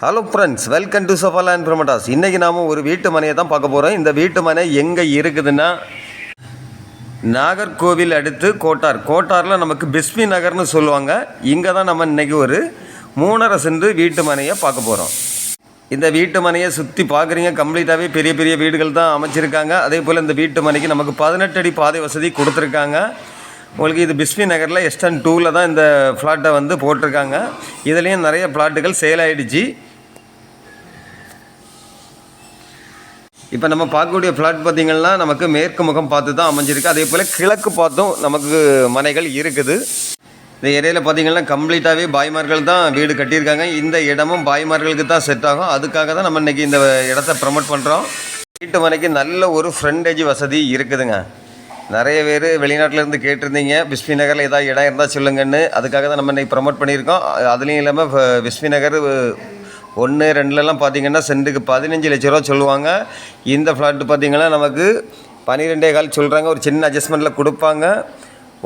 Hello friends welcome to சஃபாலா and பிரமட்டாஸ் இன்றைக்கி நாம் ஒரு வீட்டு மனையை தான் பார்க்க போகிறோம் இந்த வீட்டு மனை எங்கே இருக்குதுன்னா நாகர்கோவில் அடுத்து கோட்டார். கோட்டாரில் நமக்கு பிஸ்மி நகர்னு சொல்லுவாங்க. இங்கே தான் நம்ம இன்றைக்கி ஒரு மூணரை சென்று வீட்டு மனையை பார்க்க போகிறோம் இந்த வீட்டு மனையை சுற்றி பார்க்குறீங்க. கம்ப்ளீட்டாகவே பெரிய பெரிய வீடுகள் தான் அமைச்சிருக்காங்க. அதே போல் இந்த வீட்டு மனைக்கு நமக்கு பதினெட்டு அடி பாதை வசதி கொடுத்துருக்காங்க. உங்களுக்கு இது பிஸ்மி நகரில் எஸ்டன் டூவில் தான் இந்த ஃப்ளாட்டை வந்து போட்டிருக்காங்க. இதுலேயும் நிறைய ஃப்ளாட்டுகள் சேல் ஆகிடுச்சு இப்போ நம்ம பார்க்கக்கூடிய ஃப்ளாட் பார்த்திங்கன்னா நமக்கு மேற்கு முகம் பார்த்து தான் அமைஞ்சிருக்கு. அதே போல் கிழக்கு பார்த்தும் நமக்கு மனைகள் இருக்குது. இந்த ஏரியாவில் பார்த்தீங்கன்னா கம்ப்ளீட்டாகவே பாய்மார்கள் தான் வீடு கட்டியிருக்காங்க. இந்த இடமும் பாய்மார்களுக்கு தான் செட் ஆகும். அதுக்காக தான் நம்ம இன்றைக்கி இந்த இடத்த ப்ரமோட் பண்ணுறோம் வீட்டு மனைக்கு நல்ல ஒரு ஃப்ரண்டேஜ் வசதி இருக்குதுங்க. நிறைய பேர் வெளிநாட்டிலேருந்து கேட்டிருந்தீங்க விஸ்வி நகரில் ஏதாவது இடம் இருந்தால் சொல்லுங்கன்னு. அதுக்காக தான் நம்ம இன்றைக்கி ப்ரமோட் பண்ணியிருக்கோம். அதுலேயும் இல்லாமல் விஸ்வி நகர் ஒன்று ரெண்டுலலாம் பார்த்தீங்கன்னா சென்ட்டுக்கு பதினஞ்சு லட்ச ரூபா சொல்லுவாங்க. இந்த ஃப்ளாட்டு பார்த்தீங்கன்னா நமக்கு பன்னிரெண்டே கால் சொல்கிறாங்க ஒரு சின்ன அட்ஜஸ்ட்மெண்ட்டில் கொடுப்பாங்க.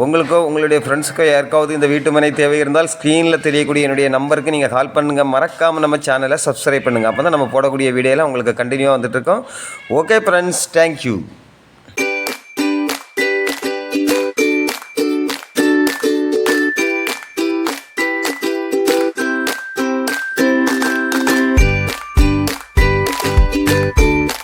உங்களுக்கோ உங்களுடைய ஃப்ரெண்ட்ஸுக்கோ யாருக்காவது இந்த வீட்டு மனை தேவை இருந்தால் ஸ்க்ரீனில் தெரியக்கூடிய என்னுடைய நம்பருக்கு நீங்கள் கால் பண்ணுங்கள் மறக்காமல் நம்ம சேனலை சப்ஸ்கிரைப் பண்ணுங்கள் அப்போ தான் நம்ம போடக்கூடிய வீடியோலாம் உங்களுக்கு கண்டினியூவாக வந்துட்டுருக்கோம் ஓகே ஃப்ரெண்ட்ஸ் தேங்க்யூ